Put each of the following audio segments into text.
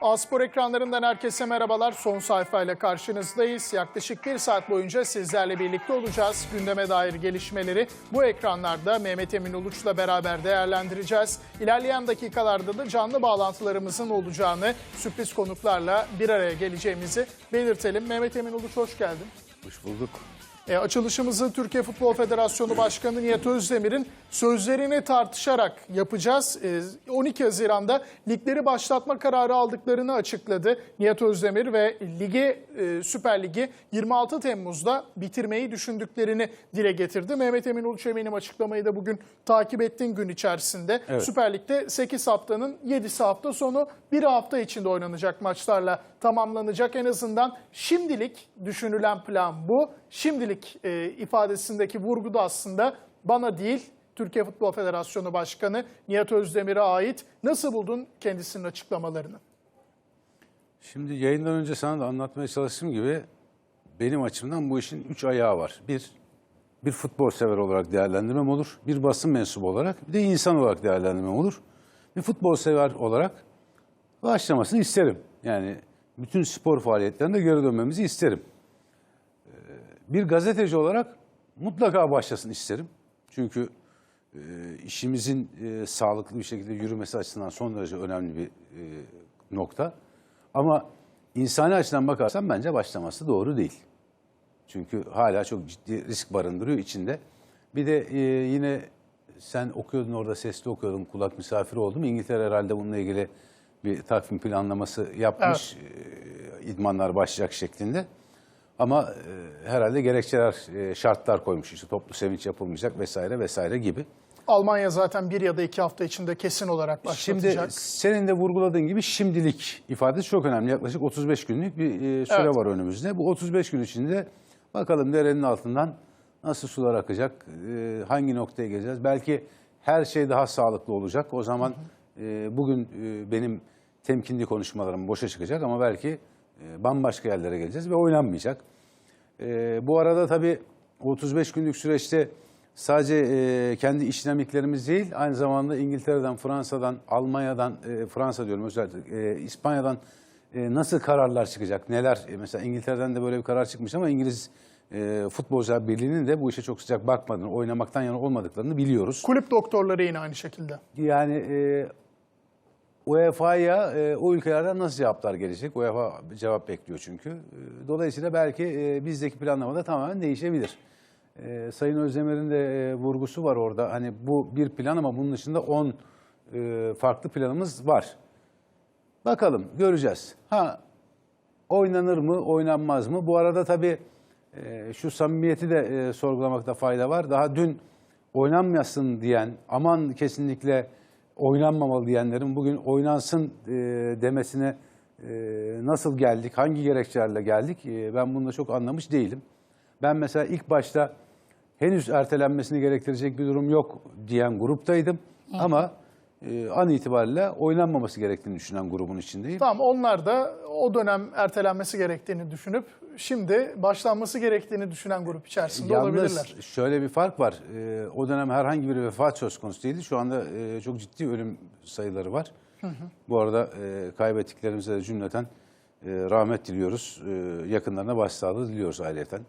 Aspor ekranlarından herkese merhabalar. Son sayfayla karşınızdayız. Yaklaşık bir saat boyunca sizlerle birlikte olacağız. Gündeme dair gelişmeleri bu ekranlarda Mehmet Emin Uluç'la beraber değerlendireceğiz. İlerleyen dakikalarda da canlı bağlantılarımızın olacağını, sürpriz konuklarla bir araya geleceğimizi belirtelim. Mehmet Emin Uluç hoş geldin. Hoş bulduk. E, açılışımızı Türkiye Futbol Federasyonu Başkanı Nihat Özdemir'in sözlerini tartışarak yapacağız. E, 12 Haziran'da ligleri başlatma kararı aldıklarını açıkladı Nihat Özdemir ve ligi e, Süper Ligi 26 Temmuz'da bitirmeyi düşündüklerini dile getirdi. Mehmet Emin Uluç açıklamayı da bugün takip ettiğin gün içerisinde. Evet. Süper Lig'de 8 haftanın 7'si hafta sonu bir hafta içinde oynanacak maçlarla tamamlanacak. En azından şimdilik düşünülen plan bu. Şimdilik e, ifadesindeki vurgu da aslında bana değil Türkiye Futbol Federasyonu Başkanı Nihat Özdemir'e ait. Nasıl buldun kendisinin açıklamalarını? Şimdi yayından önce sana da anlatmaya çalıştığım gibi benim açımdan bu işin üç ayağı var. Bir, bir futbol sever olarak değerlendirmem olur. Bir basın mensubu olarak, bir de insan olarak değerlendirmem olur. Bir futbol sever olarak başlamasını isterim. Yani bütün spor faaliyetlerinde geri dönmemizi isterim. Bir gazeteci olarak mutlaka başlasın isterim. Çünkü e, işimizin e, sağlıklı bir şekilde yürümesi açısından son derece önemli bir e, nokta. Ama insani açıdan bakarsan bence başlaması doğru değil. Çünkü hala çok ciddi risk barındırıyor içinde. Bir de e, yine sen okuyordun orada sesli okuyordun kulak misafiri oldum. İngiltere herhalde bununla ilgili bir takvim planlaması yapmış. E, idmanlar başlayacak şeklinde. Ama e, herhalde gerekçeler, e, şartlar koymuş. İşte toplu sevinç yapılmayacak vesaire vesaire gibi. Almanya zaten bir ya da iki hafta içinde kesin olarak başlatacak. Şimdi senin de vurguladığın gibi şimdilik ifadesi çok önemli. Yaklaşık 35 günlük bir e, süre Evet. var önümüzde. Bu 35 gün içinde bakalım derenin altından nasıl sular akacak, e, hangi noktaya geleceğiz. Belki her şey daha sağlıklı olacak. O zaman e, bugün e, benim temkinli konuşmalarım boşa çıkacak ama belki bambaşka yerlere geleceğiz ve oynanmayacak. E, bu arada tabii 35 günlük süreçte sadece e, kendi iş dinamiklerimiz değil, aynı zamanda İngiltere'den, Fransa'dan, Almanya'dan, e, Fransa diyorum özellikle, e, İspanya'dan nasıl kararlar çıkacak, neler? Mesela İngiltere'den de böyle bir karar çıkmış ama İngiliz e, Futbolcular Birliği'nin de bu işe çok sıcak bakmadığını, oynamaktan yana olmadıklarını biliyoruz. Kulüp doktorları yine aynı şekilde. Yani e, UEFA'ya e, o ülkelerden nasıl cevaplar gelecek? UEFA cevap bekliyor çünkü. E, dolayısıyla belki e, bizdeki planlamada tamamen değişebilir. E, Sayın Özdemir'in de e, vurgusu var orada. Hani bu bir plan ama bunun dışında 10 e, farklı planımız var. Bakalım göreceğiz. Ha oynanır mı, oynanmaz mı? Bu arada tabii e, şu samimiyeti de e, sorgulamakta fayda var. Daha dün oynanmayasın diyen, aman kesinlikle oynanmamalı diyenlerin bugün oynansın e, demesine e, nasıl geldik, hangi gerekçelerle geldik e, ben bunu da çok anlamış değilim. Ben mesela ilk başta henüz ertelenmesini gerektirecek bir durum yok diyen gruptaydım. Ama e, an itibariyle oynanmaması gerektiğini düşünen grubun içindeyim. Tamam onlar da o dönem ertelenmesi gerektiğini düşünüp şimdi başlanması gerektiğini düşünen grup içerisinde olabilirler. Yalnız şöyle bir fark var. Ee, o dönem herhangi bir vefat söz konusu değildi. Şu anda e, çok ciddi ölüm sayıları var. Bu arada e, kaybettiklerimize de cümleten e, rahmet diliyoruz. E, yakınlarına başsağlığı diliyoruz aileten.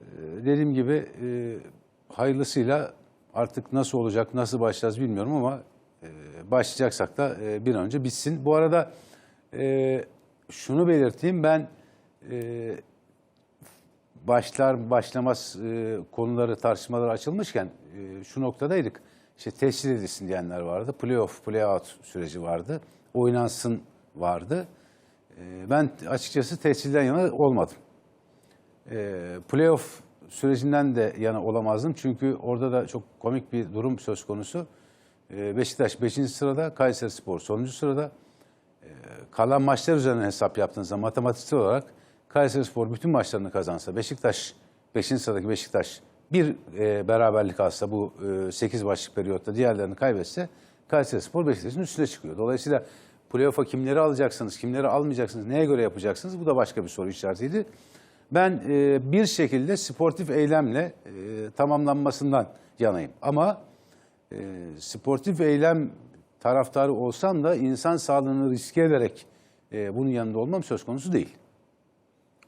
E, dediğim gibi e, hayırlısıyla artık nasıl olacak, nasıl başlayacağız bilmiyorum ama e, başlayacaksak da e, bir an önce bitsin. Bu arada e, şunu belirteyim ben başlar başlamaz konuları tartışmalar açılmışken şu noktadaydık. İşte tescil edilsin diyenler vardı. Playoff, playout süreci vardı. Oynansın vardı. Ben açıkçası tescilden yana olmadım. Playoff sürecinden de yana olamazdım. Çünkü orada da çok komik bir durum söz konusu. E, Beşiktaş 5. sırada, Kayseri Spor sonuncu sırada. E, kalan maçlar üzerinden hesap yaptığınızda matematiksel olarak Kayseri Spor bütün maçlarını kazansa, Beşiktaş 5. sıradaki Beşiktaş bir e, beraberlik alsa bu e, 8 maçlık periyotta diğerlerini kaybetse Kayseri Spor Beşiktaş'ın üstüne çıkıyor. Dolayısıyla playoff'a kimleri alacaksınız, kimleri almayacaksınız, neye göre yapacaksınız bu da başka bir soru işaretiydi. Ben e, bir şekilde sportif eylemle e, tamamlanmasından yanayım. Ama e, sportif eylem taraftarı olsam da insan sağlığını riske ederek e, bunun yanında olmam söz konusu değil.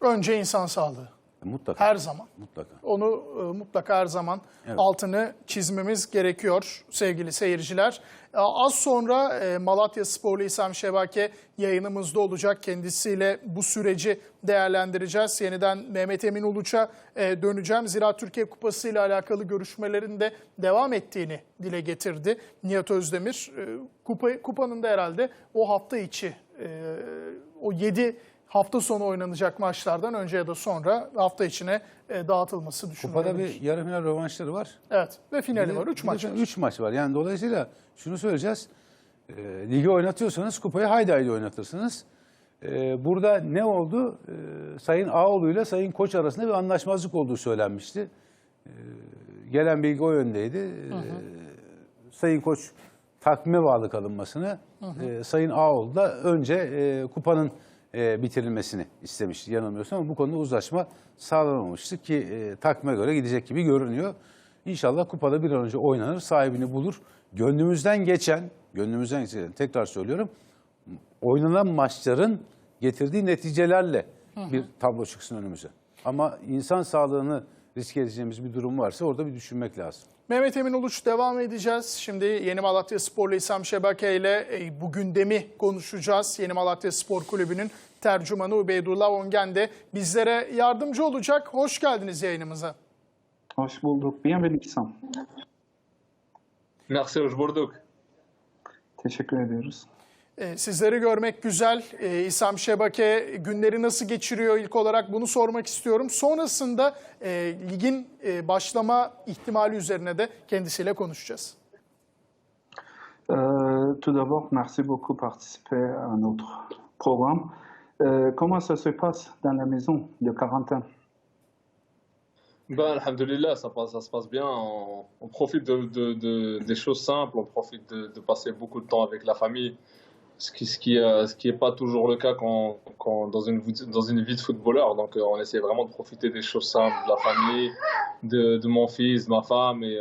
Önce insan sağlığı. Mutlaka. Her zaman. Mutlaka. Onu e, mutlaka her zaman altını çizmemiz gerekiyor sevgili seyirciler. E, az sonra e, Malatya Sporlu İsam Şebake yayınımızda olacak. Kendisiyle bu süreci değerlendireceğiz. Yeniden Mehmet Emin Uluç'a e, döneceğim. Zira Türkiye Kupası ile alakalı görüşmelerin de devam ettiğini dile getirdi Nihat Özdemir. E, kupa, kupanın da herhalde o hafta içi e, o 7 hafta sonu oynanacak maçlardan önce ya da sonra hafta içine e, dağıtılması Kupada düşünülüyor. bir yarı final rövanşları var. Evet ve finali var. 3 Bir de maç var. Üç maç var. Yani dolayısıyla şunu söyleyeceğiz. E, ligi oynatıyorsanız kupayı haydi haydi oynatırsınız. E, burada ne oldu? E, Sayın Ağoğlu ile Sayın Koç arasında bir anlaşmazlık olduğu söylenmişti. E, gelen bilgi o yöndeydi. E, Sayın Koç takvime bağlı kalınmasını, e, Sayın Ağoğlu da önce e, kupanın e, bitirilmesini istemişti yanılmıyorsam ama bu konuda uzlaşma sağlanamamıştı ki e, takvime göre gidecek gibi görünüyor. İnşallah kupada bir an önce oynanır, sahibini bulur. Gönlümüzden geçen, gönlümüzden geçen tekrar söylüyorum, oynanan maçların getirdiği neticelerle bir tablo çıksın önümüze. Ama insan sağlığını riske edeceğimiz bir durum varsa orada bir düşünmek lazım. Mehmet Emin Uluç devam edeceğiz. Şimdi Yeni Malatya Sporlu İsam Şebake ile e, bu gündemi konuşacağız. Yeni Malatya Spor Kulübü'nün tercümanı Ubeydullah Ongen de bizlere yardımcı olacak. Hoş geldiniz yayınımıza. Hoş bulduk. Bienvenue Sam. Merci, hoş bulduk. Teşekkür ediyoruz. E, Sizleri görmek güzel. E, İsam Şebake günleri nasıl geçiriyor ilk olarak bunu sormak istiyorum. Sonrasında e, ligin e, başlama ihtimali üzerine de kendisiyle konuşacağız. Euh, tout d'abord, merci beaucoup de participer à notre programme. Euh, comment ça se passe dans la maison de quarantaine? Ben, alhamdulillah, ça, ça se passe bien. On, profite de, de- de- des choses simples, on profite de, passer beaucoup de temps avec la famille, ce qui ce qui, euh, ce qui pas toujours le cas quand, quand dans, une, dans une vie de footballeur. Donc, euh, on essaie vraiment de profiter des choses simples, de la famille, de, mon fils, de ma femme. Et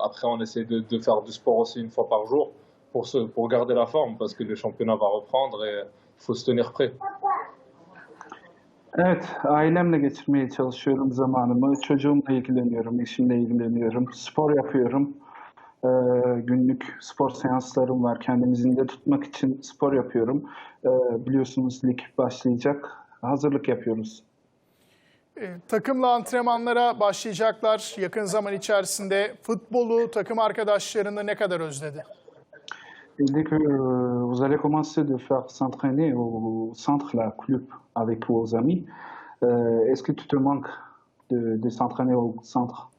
après, on essaie de, de faire du sport aussi une fois par jour pour, se, pour garder la forme parce que le championnat va reprendre et il faut se tenir prêt. Evet, ailemle geçirmeye çalışıyorum zamanımı. Çocuğumla ilgileniyorum, eşimle ilgileniyorum. Spor yapıyorum. Ee, günlük spor seanslarım var. Kendimi zinde tutmak için spor yapıyorum. Ee, biliyorsunuz lig başlayacak. Hazırlık yapıyoruz. E, Takımla antrenmanlara başlayacaklar yakın zaman içerisinde. Futbolu, takım arkadaşlarını ne kadar özledi? Et dès que euh, vous allez commencer de faire s'entraîner au centre, la club, avec vos amis, euh, est-ce que tu te manques de, s'entraîner au centre?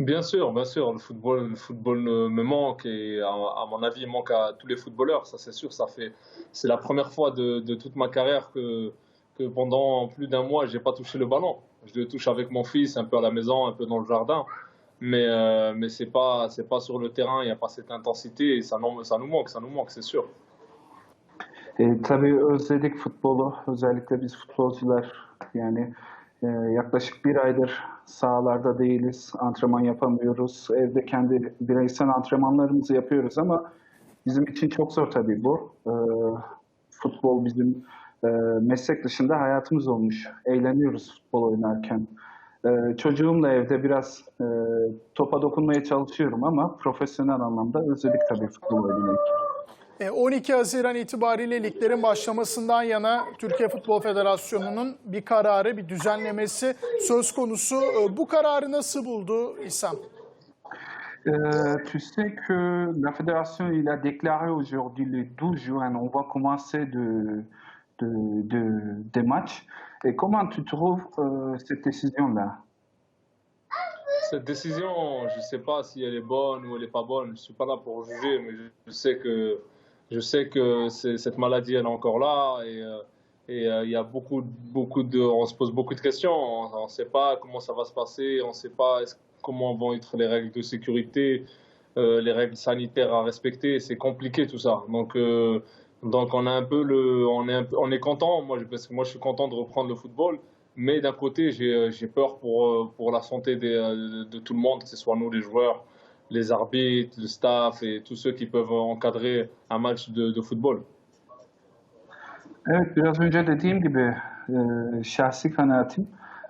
Bien sûr, bien sûr, le football, le football euh, me manque et à, à mon avis, il manque à tous les footballeurs. Ça, c'est sûr. Ça fait, c'est la première fois de, de toute ma carrière que, que pendant plus d'un mois, j'ai pas touché le ballon. Je le touche avec mon fils, un peu à la maison, un peu dans le jardin, mais euh, mais c'est pas, pas sur le terrain. Il n'y a pas cette intensité et ça, ça nous manque, ça nous manque, c'est sûr. E, tabii özledik futbolu. Özellikle biz futbolcular yani e, yaklaşık bir aydır sahalarda değiliz. Antrenman yapamıyoruz. Evde kendi bireysel antrenmanlarımızı yapıyoruz ama bizim için çok zor tabii bu. E, futbol bizim e, meslek dışında hayatımız olmuş. Eğleniyoruz futbol oynarken. E, çocuğumla evde biraz e, topa dokunmaya çalışıyorum ama profesyonel anlamda özledik tabii futbol oynamayı. E, 12 Haziran itibariyle liglerin başlamasından yana Türkiye Futbol Federasyonu'nun bir kararı, bir düzenlemesi söz konusu. E, Bu kararı nasıl buldu İhsan? Euh, tu sais que la fédération il a déclaré aujourd'hui le 12 juin, on va commencer de, de, de- des matchs. Et comment tu trouves euh, cette décision-là? Cette décision, je ne sais pas si elle est bonne ou elle n'est pas bonne. Je ne suis pas là pour juger, mais je, sais que, je sais que cette maladie, elle est encore là. Et euh, et, euh, y a beaucoup, beaucoup de, on se pose beaucoup de questions. On ne sait pas comment ça va se passer. On ne sait pas comment vont être les règles de sécurité, les règles sanitaires à respecter. C'est compliqué tout ça. Donc, donc on un peu le, on est, un peu- on est content. Moi, parce que moi, je suis content de reprendre le football. Mais d'un côté, j'ai euh, peur pour, euh, pour la santé euh, de tout le monde, que ce soit nous les joueurs, les arbitres, le staff et tous ceux qui peuvent encadrer un match de, de football. Evet biraz önce dediğim gibi e, şahsi